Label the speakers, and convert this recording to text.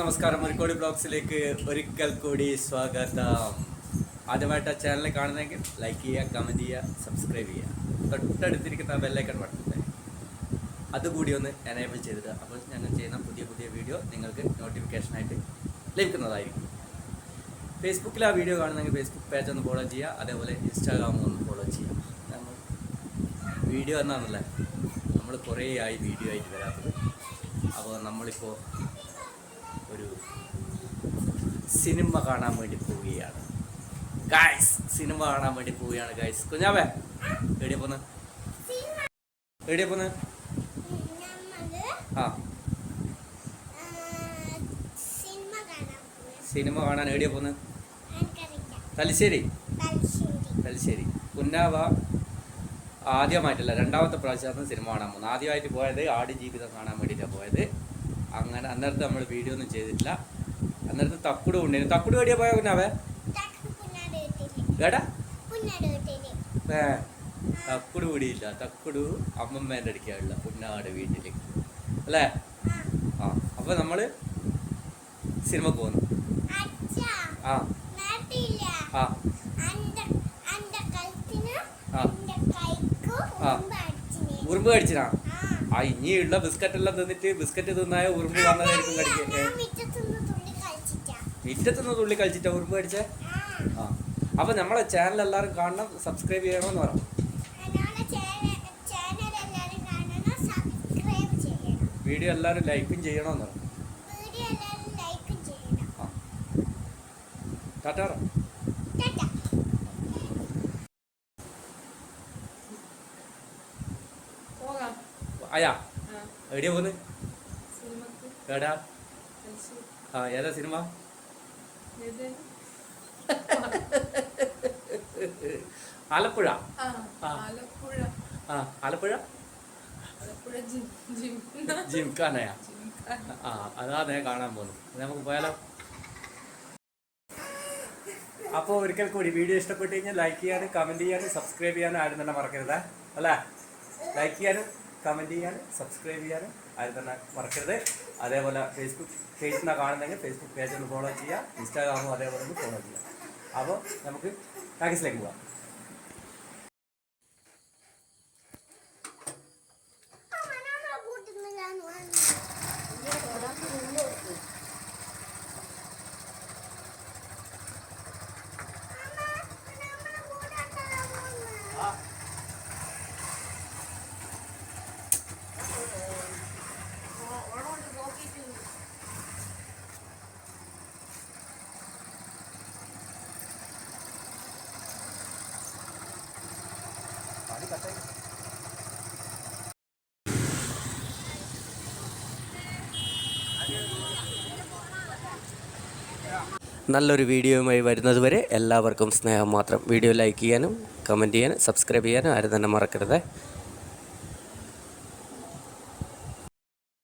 Speaker 1: നമസ്കാരം. മുരിക്കോടി ബ്ലോഗ്സിലേക്ക് ഒരിക്കൽ കൂടി സ്വാഗതം. ആദ്യമായിട്ട് ആ ചാനൽ കാണുന്നെങ്കിൽ ലൈക്ക് ചെയ്യുക കമന്റ് ചെയ്യുക സബ്സ്ക്രൈബ് ചെയ്യുക. തൊട്ടടുത്തിരിക്കുന്ന ബെല്ലൈക്കൺ ബട്ടൺ അതുകൂടി ഒന്ന് എനേബിൾ ചെയ്തിട്ട് അപ്പോൾ ഞങ്ങൾ ചെയ്യുന്ന പുതിയ പുതിയ വീഡിയോ നിങ്ങൾക്ക് നോട്ടിഫിക്കേഷനായിട്ട് ലഭിക്കുന്നതായിരിക്കും. ഫേസ്ബുക്കിൽ ആ വീഡിയോ കാണുന്നെങ്കിൽ ഫേസ്ബുക്ക് പേജ് ഒന്ന് ഫോളോ ചെയ്യുക. അതേപോലെ ഇൻസ്റ്റാഗ്രാം ഒന്ന് വീഡിയോ എന്നാണല്ലേ നമ്മൾ കുറേ ആയി വീഡിയോ ആയിട്ട് വരാത്തത്. അപ്പോൾ നമ്മളിപ്പോൾ ഒരു സിനിമ കാണാൻ വേണ്ടി പോവുകയാണ്. ഗായ്സ് സിനിമ കാണാൻ വേണ്ടി പോവുകയാണ് ഗായ്സ് കുഞ്ഞാവേ എവിടെയാ പോന്ന്? എവിടെയാ പോന്ന്? ആ.
Speaker 2: സിനിമ കാണാൻ
Speaker 1: എടിയ പോന്ന്? തലശ്ശേരി.
Speaker 2: തലശ്ശേരി.
Speaker 1: കുഞ്ഞാവ ആദ്യമായിട്ടല്ല രണ്ടാമത്തെ പ്രാവശ്യമാണ് സിനിമ കാണാൻ പോകുന്നത്. ആദ്യമായിട്ട് പോയത് ആടി ജീവിതം കാണാൻ വേണ്ടിയിട്ടാണ് പോയത്. അങ്ങനെ അന്നേരത്തെ നമ്മൾ വീഡിയോ ഒന്നും ചെയ്തിട്ടില്ല. അന്നേരത്തെ തക്കുട് കൊണ്ടിരുന്നു തക്കുട് വേടിയാ പോയാ
Speaker 2: പിന്നെ അവേ.
Speaker 1: ഏ തക്കുട് കൂടിയില്ല തക്കുടു അമ്മമ്മേന്റെ അടുക്കാനുള്ള പുന്നാട് വീട്ടിൽ അല്ലേ?
Speaker 2: ആ.
Speaker 1: അപ്പൊ നമ്മൾ സിനിമക്ക് പോകുന്നു ആ. ആ.
Speaker 2: ഉറുമ്പ്
Speaker 1: കടിച്ചതാ
Speaker 2: ആ.
Speaker 1: ഇനി ഇനിയുള്ള ബിസ്ക്കറ്റ് എല്ലാം തിന്നിട്ട് ബിസ്ക്കറ്റ് തിന്നായ ഉറുമ്പ് വന്നതായിരിക്കും കടിക്കുക.
Speaker 2: മിറ്റത്തുനിന്ന് തുള്ളി കളിച്ചിട്ടാ
Speaker 1: ഉറുമ്പ് കടിച്ചേ?
Speaker 2: ആ.
Speaker 1: അപ്പൊ നമ്മളെ ചാനൽ എല്ലാവരും കാണണം സബ്സ്ക്രൈബ് ചെയ്യണമെന്ന് പറ.
Speaker 2: ഞങ്ങളുടെ ചാനൽ ചാനൽ എല്ലാവരും കാണണം സബ്സ്ക്രൈബ് ചെയ്യണം.
Speaker 1: വീഡിയോ എല്ലാവരും ലൈക്കും ചെയ്യണമെന്ന് പറഞ്ഞു
Speaker 2: വീഡിയോ എല്ലാവരും ലൈക്ക് ചെയ്യണം
Speaker 1: ആ ടാറ്റാ പറ.
Speaker 2: ടാറ്റാ
Speaker 3: പോകാം
Speaker 1: അയാ എവിടെയാ പോകുന്നത് എടാ ആ ഏതാ സിനിമ? ആലപ്പുഴ?
Speaker 3: ആ. ആലപ്പുഴ.
Speaker 1: ജിംഖാനയാ? ആ അതാ നേ കാണാൻ പോകുന്നു നമുക്ക് പോയാലോ? അപ്പോൾ ഒരിക്കൽ കൂടി വീഡിയോ ഇഷ്ടപ്പെട്ട് കഴിഞ്ഞാൽ ലൈക്ക് ചെയ്യാനും കമന്റ് ചെയ്യാനും സബ്സ്ക്രൈബ് ചെയ്യാനും ആരും തന്നെ മറക്കരുത്. അല്ലേ? ലൈക്ക് ചെയ്യാനും കമന്റ് ചെയ്യാനും സബ്സ്ക്രൈബ് ചെയ്യാനും ആരും തന്നെ മറക്കരുത്. അതേപോലെ ഫേസ്ബുക്ക് പേജിൽ നിന്നാണ് കാണുന്നെങ്കിൽ ഫേസ്ബുക്ക് പേജ് ഒന്ന് ഫോളോ ചെയ്യുക ഇൻസ്റ്റാഗ്രാമും അതേപോലെ ഒന്ന് ഫോളോ ചെയ്യുക. അപ്പോൾ നമുക്ക് ടാക്സിലേക്ക് പോവാം നല്ലൊരു വീഡിയോയുമായി വരുന്നത് വരെ എല്ലാവർക്കും സ്നേഹം മാത്രം. വീഡിയോ ലൈക്ക് ചെയ്യാനും കമന്റ് ചെയ്യാനും സബ്സ്ക്രൈബ് ചെയ്യാനും ആരും തന്നെ മറക്കരുത്.